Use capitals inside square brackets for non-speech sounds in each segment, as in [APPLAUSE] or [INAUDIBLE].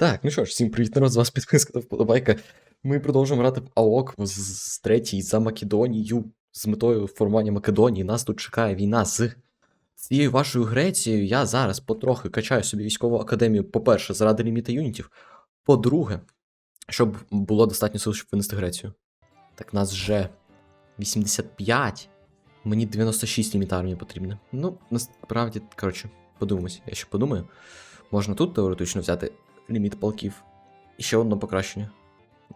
Так, ну що ж, всім привіт, народ, з вас підписка та вподобайка. Ми продовжуємо грати в АОК з, третій за Македонію з метою формування Македонії. Нас тут чекає війна з цією вашою Грецією. Я зараз потрохи качаю собі військову академію, по-перше, заради ліміта юнітів. По-друге, щоб було достатньо сил, щоб винести Грецію. Так, нас вже 85. Мені 96 ліміт армії потрібно. Ну, насправді, коротше, подивимось. Я ще подумаю. Можна тут теоретично взяти ліміт полків. І ще одне покращення.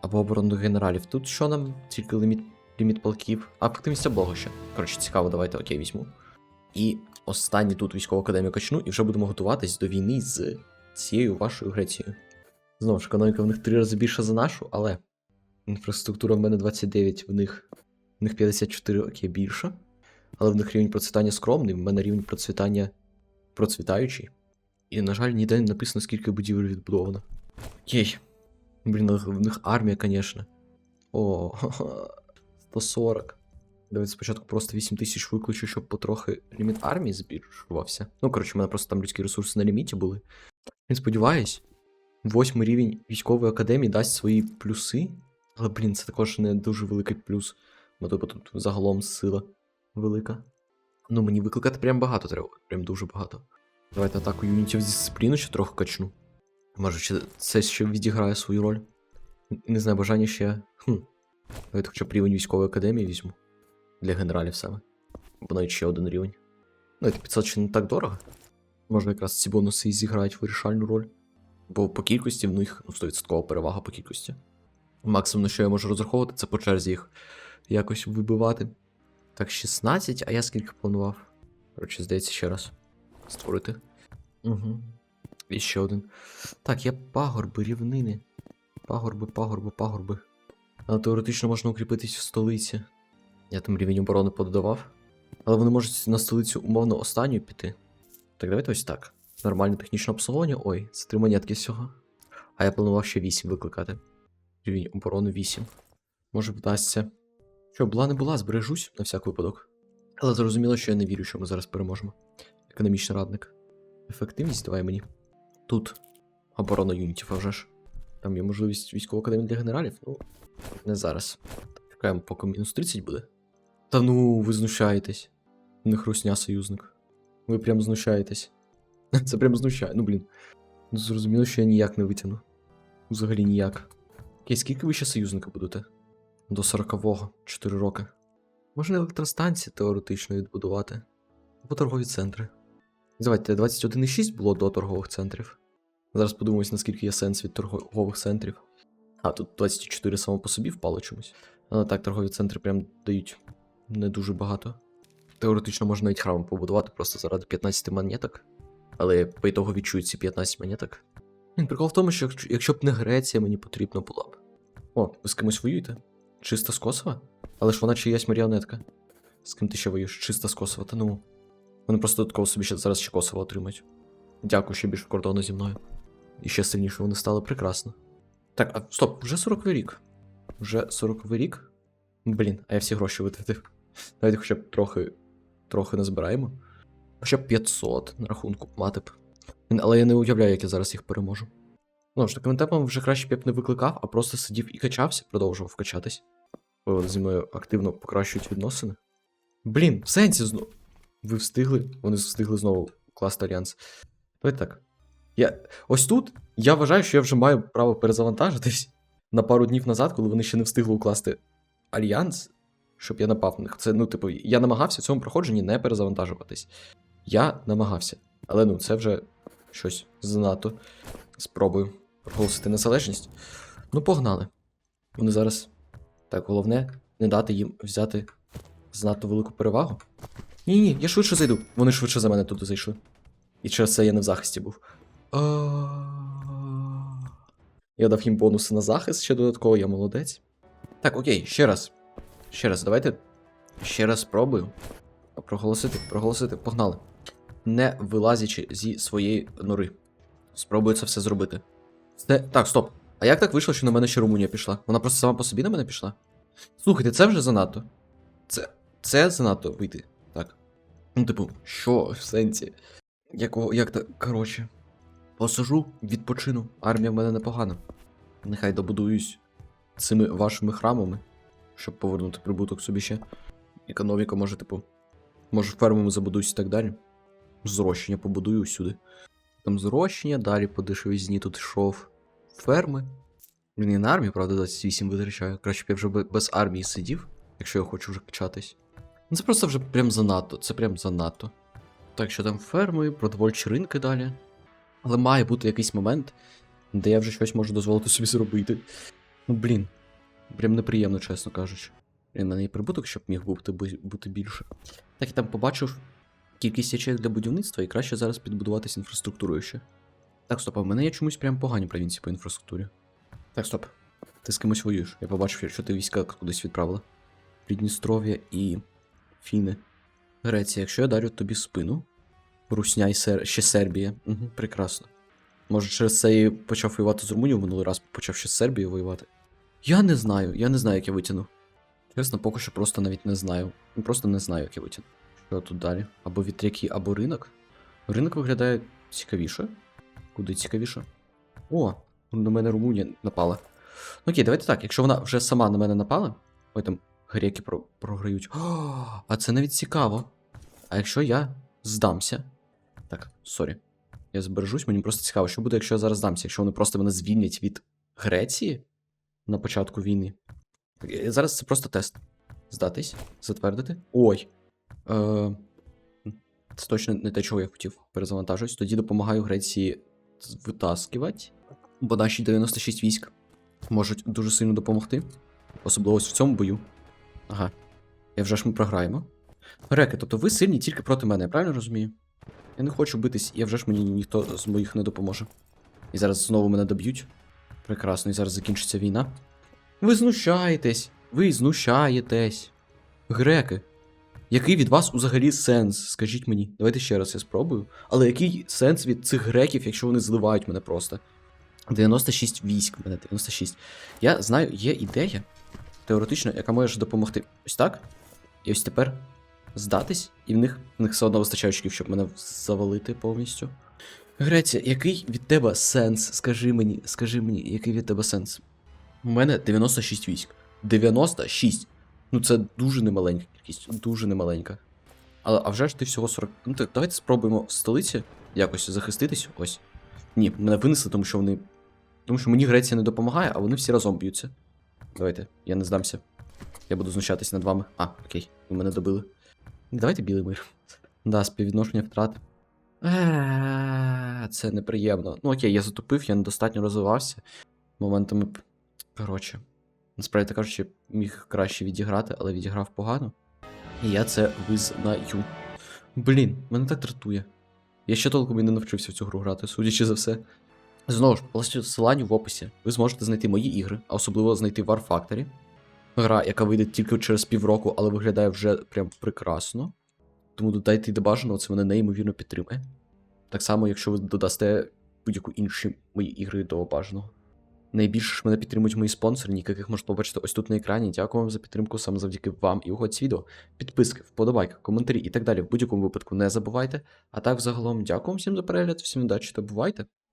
Або оборону генералів. Тут що нам? Тільки ліміт, ліміт полків. А ефективність облогу ще. Коротше, цікаво, давайте окей візьму. І останній тут військову академію качну, і вже будемо готуватись до війни з цією вашою Грецією. Знову ж, економіка в них три рази більша за нашу, але інфраструктура в мене 29, в них, в них 54 окей більша. Але в них рівень процвітання скромний, в мене рівень процвітання процвітаючий. І, на жаль, ніде не написано, скільки будівель відбудовано. Окей. Блін, в них армія, звісно. О, 140. Давайте спочатку просто 8 тисяч викличу, щоб потрохи ліміт армії збільшувався. Ну, коротше, в мене просто там людські ресурси на ліміті були. Я сподіваюсь, восьмий рівень військової академії дасть свої плюси. Але, блін, це також не дуже великий плюс. Бо типу, тут загалом сила велика. Ну, мені викликати прям багато треба, прям дуже багато. Давайте атаку юнітів з дисципліну ще трохи качну. Може, це ще відіграє свою роль. Не знаю, бажання ще. Хм. Давайте хоча б рівень військової академії візьму. Для генералів саме. Або навіть ще один рівень. Ну, це 500 ще не так дорого. Може, якраз ці бонуси і зіграють вирішальну роль. Бо по кількості в них ну, 100% перевага по кількості. Максимум, на що я можу розраховувати, це по черзі їх якось вибивати. Так, 16, а я скільки планував? Коротше, здається, ще раз. Створити. Угу. І ще один. Так, є пагорби, рівнини. Пагорби, пагорби, пагорби. Але теоретично можна укріпитись в столиці. Я там рівень оборони пододавав. Але вони можуть на столицю умовно останню піти. Так, давайте ось так. Нормальне технічне обслуговування. Ой, це три монетки всього. А я планував ще 8 викликати. Рівень оборони 8. Може вдасться. Що, була не була, збережусь на всяк випадок. Але зрозуміло, що я не вірю, що ми зараз переможемо. Економічний радник. Ефективність давай мені. Тут. Оборона юнітів, а вже ж. Там є можливість військової академії для генералів. Ну, не зараз. Чекаємо, поки мінус 30 буде. Та ну, ви знущаєтесь. Не хрусня союзник. Ви прям знущаєтесь. [LAUGHS] Це прям знущає. Ну блін. Ну, зрозуміло, що я ніяк не витягну. Взагалі ніяк. Окей, скільки ви ще союзника будете? До 40-го, 4 роки. Можна електростанції теоретично відбудувати. Або торгові центри. Давайте 21,6 було до торгових центрів. Зараз подивимось, наскільки є сенс від торгових центрів. А, тут 24 само по собі впало чомусь. Але так, торгові центри прям дають не дуже багато. Теоретично можна навіть храм побудувати просто заради 15 монеток. Але по ітогу відчують ці 15 монеток. Прикол в тому, що якщо- б не Греція, мені потрібно було б. О, ви з кимось воюєте? Чисто з Косова? Але ж вона чиясь маріонетка. З ким ти ще воюєш? Чисто з Косова, та ну. Вони просто додатково собі ще зараз ще Косово отримають. Дякую, що більше кордону зі мною. І ще сильніше вони стали прекрасно. Так, а стоп, вже 40 рік. Вже 40 рік? Блін, а я всі гроші витратив. [LAUGHS] Давайте хоча б трохи. трохи назбираємо. Хоча б 500 на рахунку мати б. Але я не уявляю, як я зараз їх переможу. Ну ж, таким темпом вже краще б я б не викликав, а просто сидів і качався, продовжував качатись. Вони зі мною активно покращують відносини. Блін, в сенсі знову. Ви встигли? Вони встигли знову класти альянс. Давайте так. Я... Ось тут я вважаю, що я вже маю право перезавантажитись на пару днів назад, коли вони ще не встигли укласти альянс, щоб я напав на них. Це, ну, типу, я намагався в цьому проходженні не перезавантажуватись. Я намагався. Але ну, це вже щось занадто. Спробую проголосити незалежність. Ну, погнали. Вони зараз. Так, головне, не дати їм взяти занадто велику перевагу. Ні, ні, я швидше зайду. Вони швидше за мене туди зайшли. І через це я не в захисті був. Я дав їм бонуси на захист ще додатково, я молодець. Так, окей, ще раз. Ще раз, давайте. Ще раз спробую. Проголосити, проголосити, погнали. Не вилазячи зі своєї нори. Спробую це все зробити. Це... Так, стоп. А як так вийшло, що на мене ще Румунія пішла? Вона просто сама по собі на мене пішла? Слухайте, це вже занадто. Це. Це занадто вийти. Ну, типу, що в сенсі? Якого. Як так. Коротше. Посажу, відпочину. Армія в мене непогана. Нехай добудуюсь цими вашими храмами, щоб повернути прибуток собі ще. Економіка може, типу. Може, фермами забудуюсь і так далі. Зрощення побудую усюди. Там зрощення, далі по дешевізні тут йшов. Ферми. Він і на армію, правда, 28 витрачаю. Краще б я вже без армії сидів, якщо я хочу вже качатись. Ну, Це просто вже прям занадто. Це прям занадто. Так, що там ферми, продовольчі ринки далі. Але має бути якийсь момент, де я вже щось можу дозволити собі зробити. Ну, блін. Прям неприємно, чесно кажучи. В мене є прибуток, щоб міг бути, бути більше. Так, і там побачив кількість ячеїв для будівництва, і краще зараз підбудуватись інфраструктурою ще. Так, стоп, а в мене є чомусь прям погані провінції по інфраструктурі. Так, стоп. Ти з кимось воюєш. Я побачив, що ти війська кудись відправила. Придністров'я і Фіни. Греція, якщо я дарю тобі спину. Русня і Сер... ще Сербія. Угу, прекрасно. Може, через це і почав воювати з Румунією минулий раз, почав ще з Сербією воювати. Я не знаю, я не знаю, як я витягну. Чесно, поки що просто навіть не знаю. Ну, Просто не знаю, як я витягну. Що тут далі? Або вітряки, або ринок. Ринок виглядає цікавіше. Куди цікавіше? О, на мене Румунія напала. Ну окей, давайте так. Якщо вона вже сама на мене напала. Ой, там греки про- програють. О, а це навіть цікаво. А якщо я здамся. Так, сорі. Я збережусь, мені просто цікаво, що буде, якщо я зараз здамся, якщо вони просто мене звільнять від Греції на початку війни. Е, Зараз це просто тест. Здатись, затвердити. Ой. Е, це точно не те, чого я хотів. Перезавантажуюсь. Тоді допомагаю Греції витаскувати. Бо наші 96 військ можуть дуже сильно допомогти. Особливо ось в цьому бою. Ага. Я вже ж ми програємо. Греки, тобто ви сильні тільки проти мене, я правильно розумію? Я не хочу битись, я вже ж мені ніхто з моїх не допоможе. І зараз знову мене доб'ють. Прекрасно, і зараз закінчиться війна. Ви знущаєтесь! Ви знущаєтесь. Греки. Який від вас взагалі сенс? Скажіть мені. Давайте ще раз я спробую. Але який сенс від цих греків, якщо вони зливають мене просто? 96 військ, мене 96. Я знаю, є ідея, теоретично, яка може допомогти. Ось так. І ось тепер здатись, і в них, в них все одно вистачає очків, щоб мене завалити повністю. Греція, який від тебе сенс? Скажи мені, скажи мені, який від тебе сенс? У мене 96 військ. 96. Ну це дуже немаленька кількість, дуже немаленька. Але а вже ж ти всього 40. Ну так, давайте спробуємо в столиці якось захиститись. Ось. Ні, мене винесли, тому що вони. Тому що мені Греція не допомагає, а вони всі разом б'ються. Давайте, я не здамся. Я буду знущатись над вами. А, окей, ви мене добили. Давайте білий мир. Да, співвідношення втрат. Е, Це неприємно. Ну окей, я затупив, я недостатньо розвивався. Моментами. Коротше. Насправді так кажучи, міг краще відіграти, але відіграв погано. І я це визнаю. Блін, мене так дратує. Я ще толком і не навчився в цю гру грати, судячи за все. Знову ж, посиланню в описі. Ви зможете знайти мої ігри, а особливо знайти War Factory. Гра, яка вийде тільки через півроку, але виглядає вже прям прекрасно. Тому додайте до бажаного, це мене неймовірно підтримує. Так само, якщо ви додасте будь-яку інші мої ігри до бажаного. Найбільше ж мене підтримують мої спонсори, яких можете побачити ось тут на екрані. Дякую вам за підтримку саме завдяки вам і угод відео. Підписки, вподобайки, коментарі і так далі. В будь-якому випадку не забувайте. А так, загалом, дякую всім за перегляд, всім удачі та бувайте!